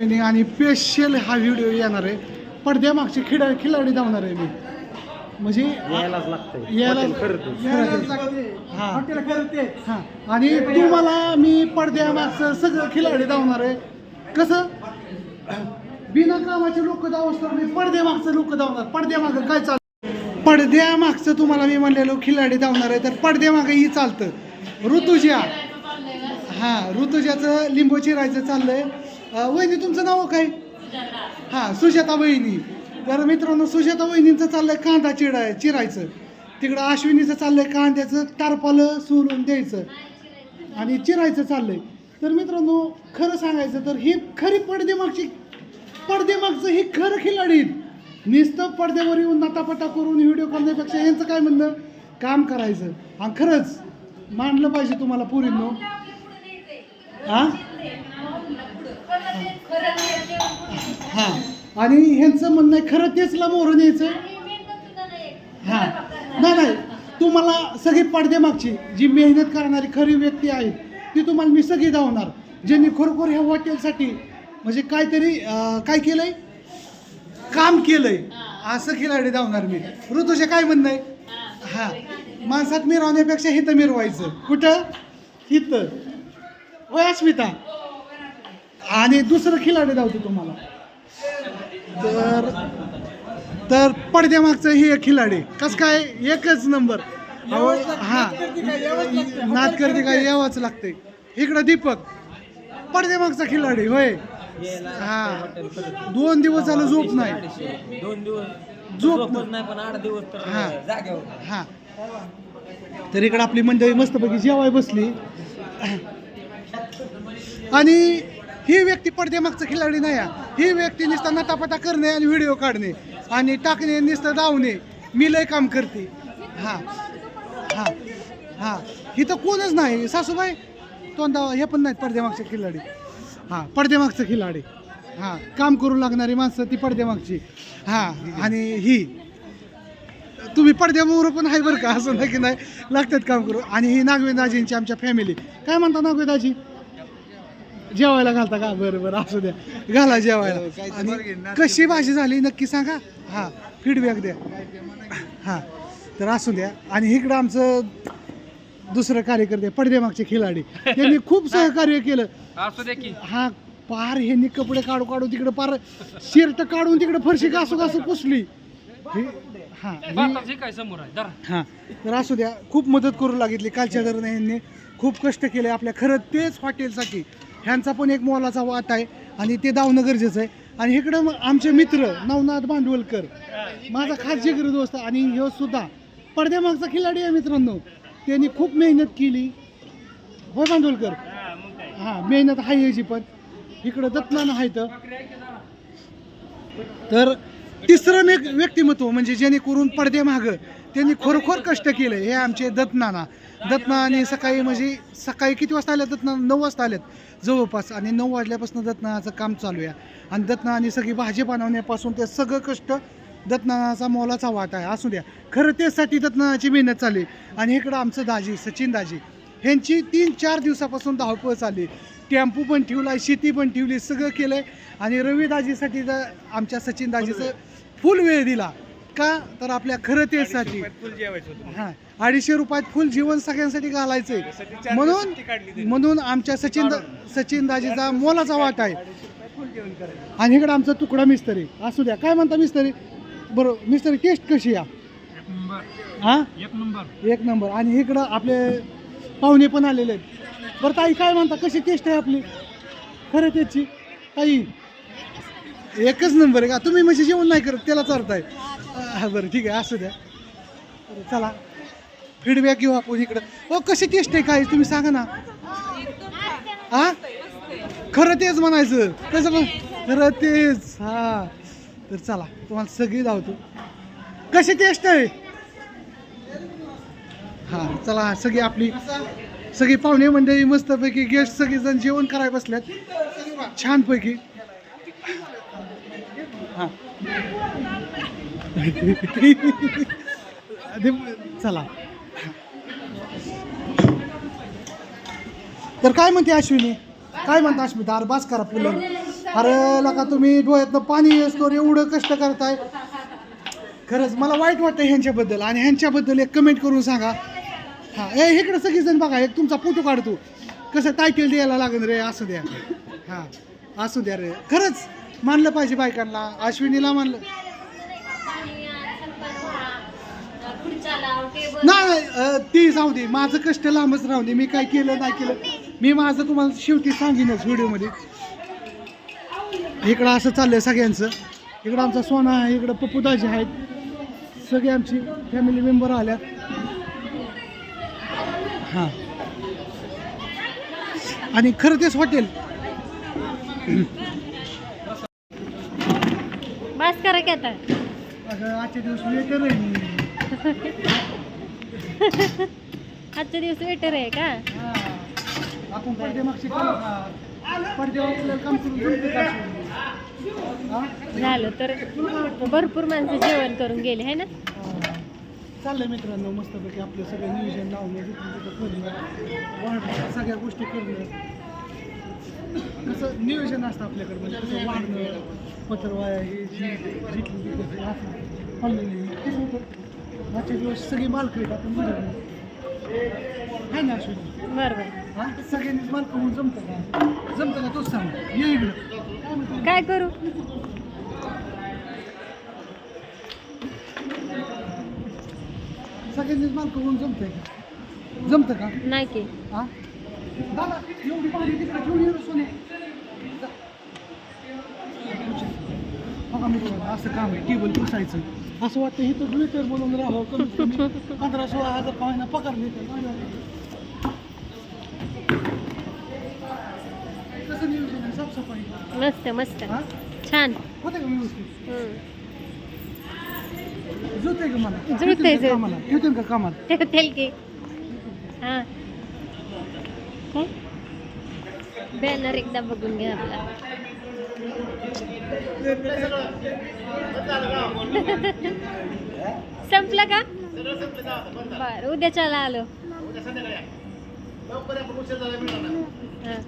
आणि- आणि स्पेशल हा व्हिडिओ येणार आहे. पडद्यामागचे खिडा खिलाडी धावणार आहे मी. म्हणजे यायलाच लागते. हा. हा. आणि तुम्हाला मी पडद्यामागचं सगळं खिलाडी धावणार आहे. कसं? बिना कामाचे लोक धावस तर मी पडद्यामागचं लोक धावणार. पडद्यामागं काय चालतं? पडद्यामागचं तुम्हाला मी म्हणलेलो खिलाडी धावणार आहे. तर पडद्यामागं ही चालतं. ऋतुजा. हा ऋतुजाचं लिंबू चिरायचं चाललंय. अं, वहिनी तुमचं नाव काय? हा सुजाता वहिनी. तर मित्रांनो सुजाता वहिनींचं चाललंय कांदा चिराय चिरायचं. तिकडं अश्विनीचं चाललंय कांद्याचं टारपालं सोलून द्यायचं. आणि चिरायचं चाललंय. तर मित्रांनो खरं सांगायचं तर ही खरी पडदेमागची पडदेमागचं ही खरं खिलाडी. नुसतं पडद्यावर येऊन नातापटा करून व्हिडिओ करण्यापेक्षा यांचं काय म्हणणं? काम करायचं. आणि खरंच मांडलं पाहिजे तुम्हाला पुरींनो. हा हा. आणि ह्यांचं म्हणणं आहे खरं तेचला मोहर न्यायचं? हा. नाही. नाही तुम्हाला सगळी पडद्यामागची जी मेहनत करणारी खरी व्यक्ती आहेत ती तुम्हाला मी सगळी धावणार ज्यांनी खरोखर ह्या हॉटेलसाठी म्हणजे काहीतरी काय केलंय? काम केलंय. असं खिलाडी धावणार मी. ऋतुचे काय म्हणणं आहे? हा. माणसात मिरवण्यापेक्षा हिथं मिरवायचं. कुठं? हिथं होय अस्मिता. आणि दुसरं खिलाडी धावतो तुम्हाला. तर तर पडद्यामागचं हे एक खिलाडी. कस काय? एकच नंबर. अहो, हा. नाद करते काय? यावंच लागते. इकडं दीपक. पडद्यामागचा खिलाडी होय. हा. दोन दिवस झालं झोप नाही. दोन दिवस. झोप नाही पण आठ दिवस तर हा. जागेवर. हा. तर इकडं आपली मंडळी मस्तपैकी जेवाय बसली. आणि ही व्यक्ती पडदेमागचं खिलाडी नाही हा. ही व्यक्ती नुसतं नटापटा करणे आणि व्हिडिओ काढणे आणि टाकणे नुसतं धावणे. मी लय काम करते. हा. हा. हा. इथं कोणच नाही. सासूबाई तोंडा हे पण नाहीत पडद्यामागचे खिलाडी. हा पडद्यामागचं खिलाडी. हा काम करू लागणारी माणसं ती पडद्यामागची. हा आणि ही. तुम्ही पडद्यामोर पण आहे बरं का? असं नाही की नाही? लागतात काम करू. आणि ही नागवेदाजींची आमच्या फॅमिली काय म्हणता नागवेदाजी? जेवायला घालता का? बरं बरं असू द्या. घाला जेवायला. आणि कशी भाजी झाली नक्की सांगा? हा फीडबॅक द्या. हा तर असू द्या. आणि इकडं आमचं दुसरं कार्यकर्ते पडद्यामागचे खिलाडी. त्यांनी खूप सहकार्य केलं. असू दे की. हा पार ह्यांनी कपडे काढू काढू तिकडे पार शर्ट काढून तिकडे फरशी घासू घासू पुसली. हे हा ही- काय समोर आहे जरा हां तर असू द्या. खूप मदत करू लागितली कालच्या दरम्यान यांनी. खूप कष्ट केले आपल्या. खरं तेच हॉटेलसाठी. ह्यांचा पण एक मोलाचा वाट आहे आणि ते धावणं गरजेचं आहे. आणि इकडं मग आमचे मित्र नवनाथ भांडवलकर माझा खास जिगर दोस्त आणि ह्यो सुद्धा. पडद्यामागचा खिलाडी आहे मित्रांनो. त्यांनी खूप मेहनत केली. होय भांडवलकर? हां मेहनत आहे याची पण. इकडं दत्नानं आहे तर तर तिसरं एक व्यक्तिमत्व म्हणजे जेणेकरून पडद्यामागं त्यांनी खरोखर कष्ट केले. हे आमचे दत्नाना आणि सकाळी म्हणजे सकाळी किती वाजता आल्या दत्ना नऊ वाजता आल्यात. जवळपास. आणि नऊ वाजल्यापासून दत्नाचं काम चालू आहे. आणि दत्नाने सगळी भाजी बनवण्यापासून ते सगळं कष्ट दत्नाचा मोलाचा वाटा आहे. असू द्या. खरं त्यासाठी दत्नाची मेहनत चालली. आणि इकडं आमचं दाजी सचिन दाजी ह्यांची तीन चार दिवसापासून धावपळ चालली. टेम्पो पण ठेवला शेती पण ठेवली सगळं केलं आहे आणि रविदाजीसाठी तर आमच्या सचिन दाजीचं फुल वेळ दिला. का? तर आपल्या खरं होतं. हां अडीचशे रुपयात फुल जीवन सगळ्यांसाठी घालायचंय. म्हणून. म्हणून आमच्या सचिन सचिन दाजीचा मोलाचा वाट आहे. आणि इकडं आमचा तुकडा मिस्त्री. असू द्या काय म्हणता मिस्त्री? बरं मिस्त्री टेस्ट कशी या हा? एक नंबर. एक नंबर. आणि इकडं आपले पाहुणे पण आलेले आहेत. बरं ताई काय म्हणता? कशी टेस्ट आहे आपली? खरं त्याची. ताई. एकच नंबर आहे का? तुम्ही म्हणजे जेवण नाही करत त्याला चालताय हा बरं ठीक आहे असू द्या. बरं, चला. फीडबॅक घेऊ आपण इकडं. हो कशी टेस्ट आहे काय? तुम्ही सांगा ना. हा? खरं तेच म्हणायचं. कसं पण खरं तेच. हा. तर चला तुम्हाला सगळी धावतो. कशी टेस्ट आहे? हां चला सगळी आपली सगळी पाहुणे मंडळी मस्तपैकी गेस्ट सगळे जण जेवण करायला बसल्यात. छानपैकी. हां. चला. तर काय म्हणते अश्विनी? काय म्हणता अश्मिता अरे बास करा पुलं अरे लका तुम्ही डोळ्यातनं पाणी असतो एवढं कष्ट करताय. खरंच मला वाईट वाटतं ह्यांच्याबद्दल आणि ह्यांच्याबद्दल एक कमेंट करून सांगा. हां ए इकडे सगळीजण बघा एक तुमचा फोटो काढतो कसं टायटल द्यायला लागेल रे असं द्या. हां असू द्या रे. खरंच मानलं पाहिजे बायकांना. अश्विनीला मानलं. नाही अं, ती जाऊ दे. माझं कष्ट लांबच राहू दे. मी काय केलं नाही केलं. मी माझं तुम्हाला शेवटी सांगेनच व्हिडिओमध्ये. इकडं असं चाललंय सगळ्यांचं. इकडं आमचा सोना आहे इकडं पप्पूदाजी आहेत. सगळे आमची फॅमिली मेंबर आल्या हां. आणि खरं तेच हॉटेल. बस करा की आता. अगं आजच्या दिवस वेटर आहे मी. आजच्या दिवस वेटर आहे का? हां. आपण पडदे मागचे पडदे आपल्याला काम करून जमते का हां? झालं तर भरपूर माणसं जेवण करून गेले है ना? चाललंय मित्रांनो मस्तपैकी आपलं सगळं नियोजन लावणं तिथं करणं वाढणं सगळ्या गोष्टी करणं कसं नियोजन असतं आपल्याकडे म्हणजे कसं वाढणं पत्रवाया हे जी जिथली तिथं असं पडलेलं. कसं होतं. आजचे दिवस सगळी मालक आहेत आपण म्हणत आहे ना अश्विनी बरं बरं हा? सगळ्यांनीच मालक होऊन जमतं का? जमतं का तोच सांग. ये इकडं. काय? काय करू? सगळ्यांनीच मालक होऊन जमतंय का? जमतं का? नाही की. हा? दादा एवढी पाणी तिकडे. बघा असं काम आहे टेबल पुसायचं. असं वाटतं हे तर वेटर बोलून राहावं कमीत कमी पंधरा सोळा हजार होईना पगार मिळतो कसं नियोजन आहे? साफसफाई. मस्त मस्त. हा? छान. होते का व्यवस्थित? हम्म. जुळतंय का मला? जुळतंय, ठेवतील का जुळतंय. कामाला? ठेवतील का कामाला? ठेवतील की. हां. काय बॅनर एकदा बघून घ्या आपला. संपला का? बर उद्याच्याला आलो. हां.